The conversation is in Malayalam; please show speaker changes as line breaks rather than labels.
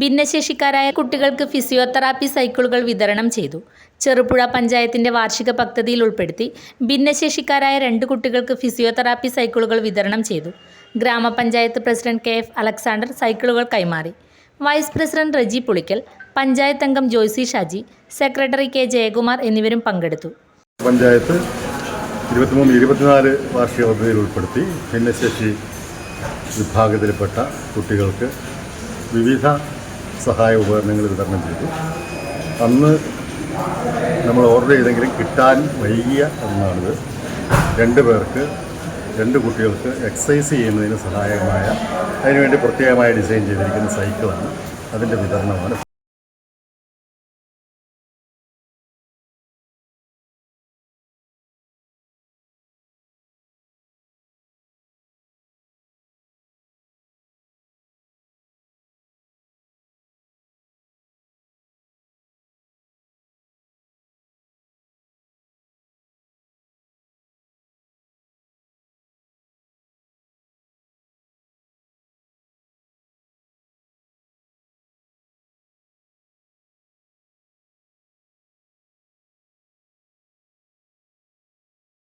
ഭിന്നശേഷിക്കാരായ കുട്ടികൾക്ക് ഫിസിയോതെറാപ്പി സൈക്കിളുകൾ വിതരണം ചെയ്തു. ചെറുപുഴ പഞ്ചായത്തിന്റെ വാർഷിക പദ്ധതിയിൽ ഉൾപ്പെടുത്തി ഭിന്നശേഷിക്കാരായ രണ്ട് കുട്ടികൾക്ക് ഫിസിയോതെറാപ്പി സൈക്കിളുകൾ വിതരണം ചെയ്തു. ഗ്രാമപഞ്ചായത്ത് പ്രസിഡന്റ് കെ എഫ് അലക്സാണ്ടർ സൈക്കിളുകൾ കൈമാറി. വൈസ് പ്രസിഡന്റ് റജി പുളിക്കൽ പഞ്ചായത്ത് അംഗം ജോയ്സി ഷാജി സെക്രട്ടറി കെ ജയകുമാർ എന്നിവരും പങ്കെടുത്തു.
പഞ്ചായത്ത് ഇരുപത്തിമൂന്ന് ഇരുപത്തിനാല് വാർഷിക പദ്ധതിയിൽ ഉൾപ്പെടുത്തി ഭിന്നശേഷി വിഭാഗത്തിൽപ്പെട്ട കുട്ടികൾക്ക് വിവിധ സഹായ ഉപകരണങ്ങൾ വിതരണം ചെയ്തു. അന്ന് നമ്മൾ ഓർഡർ ചെയ്തെങ്കിലും കിട്ടാൻ വൈകിയ ഒന്നാണിത്. രണ്ട് പേർക്ക് രണ്ട് കുട്ടികൾക്ക് എക്സസൈസ് ചെയ്യുന്നതിന് സഹായകമായ അതിനുവേണ്ടി പ്രത്യേകമായി ഡിസൈൻ ചെയ്തിരിക്കുന്ന സൈക്കിളാണ് അതിന്റെ വിതരണമാണ്.